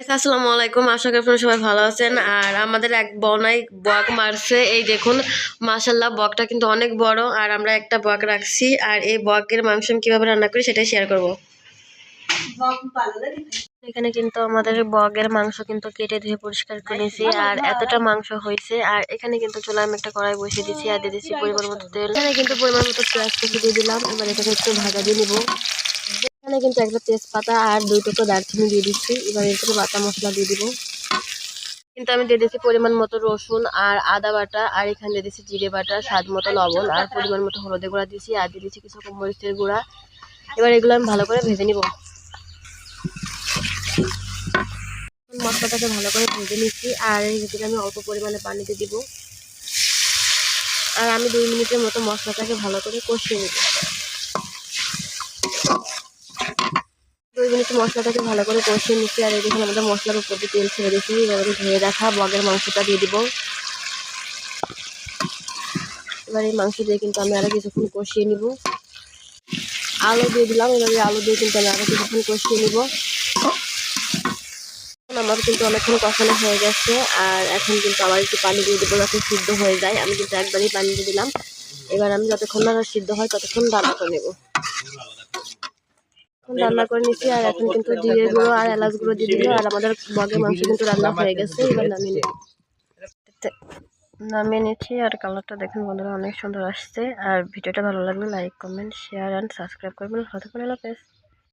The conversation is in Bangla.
আসসালামু আলাইকুম। আশা করি আপনারা সবাই ভালো আছেন। আর আমাদের এক বনাই বক মারছে। এই দেখুন মাশাল্লাহ বকটা কিন্তু অনেক বড়। আর আমরা একটা বক রাখছি। আর এই বকের মাংস আমি কীভাবে রান্না করি সেটাই শেয়ার করব। এখানে কিন্তু আমাদের বগের মাংস কিন্তু কেটে ধুয়ে পরিষ্কার করে নিয়েছি। আর এতটা মাংস হয়েছে। আর এখানে কিন্তু চলে আমি একটা কড়াই বসিয়ে দিচ্ছি আর দিয়ে দিচ্ছি পরিমাণ মতো তেল। এখানে কিন্তু পরিমাণ মতো পেঁয়াজ দিয়ে দিলাম। এবার এটাকে একটু ভাজা দিয়ে নিবো। এখানে কিন্তু একটা তেজপাতা আর দুই টুকরো দারচিনি দিয়ে দিচ্ছি। এবার এর বাটা মশলা দিয়ে দিব। কিন্তু আমি দিয়ে দিচ্ছি পরিমাণ মতো রসুন আর আদা বাটা, আর এখানে দিয়ে দিচ্ছি জিরে বাটা, স্বাদ মতো লবণ, আর পরিমাণ মতো হলুদের গুঁড়া দিচ্ছি আর দিয়ে দিচ্ছি কিছু মরিচের গুঁড়া। এবার এগুলো আমি ভালো করে ভেজে নিব। মশলাটাকে ভালো করে ভেজে নিচ্ছি, আর ভিতরে আমি অল্প পরিমাণে পানিতে দিব। আর আমি দুই মিনিটের মতো মশলাটাকে ভালো করে কষিয়ে নেব। মিনিট মশলাটাকে ভালো করে কষিয়ে নিচ্ছি, আর এদিকে আমাদের মশলার উপর দিয়ে তেল ছেড়ে দিচ্ছি এবারে ধুয়ে রাখা বগের মাংসটা দিয়ে দিব। এবার এই মাংস দিয়ে কিন্তু আমি আরও কিছুক্ষণ কষিয়ে নিব। আলু দিয়ে দিলাম, এবারে আলু দিয়ে কিন্তু আমি আরও কিছুক্ষণ কষিয়ে নিব। আমার কিন্তু অনেকক্ষণ কষানো হয়ে গেছে, আর এখন কিন্তু আবার একটু পানি দিয়ে দেবো যাতে সিদ্ধ হয়ে যায়। আমি কিন্তু একবারই পানি দিয়ে দিলাম। এবার আমি যতক্ষণ না সিদ্ধ হয় ততক্ষণ করে নেব। রান্না করে নিচ্ছি আর এখন কিন্তু জিরে গুঁড়ো আর এলাচ গুঁড়ো দিয়ে দিল, আর আমাদের বগের মাংস কিন্তু রান্না হয়ে গেছে, এবার নামিয়ে নেব নামিয়ে নিচ্ছি, আর কালারটা দেখুন বন্ধুরা, অনেক সুন্দর আসছে, আর ভিডিওটা ভালো লাগলে like, comment share and subscribe করবেন। হতে পারে পেস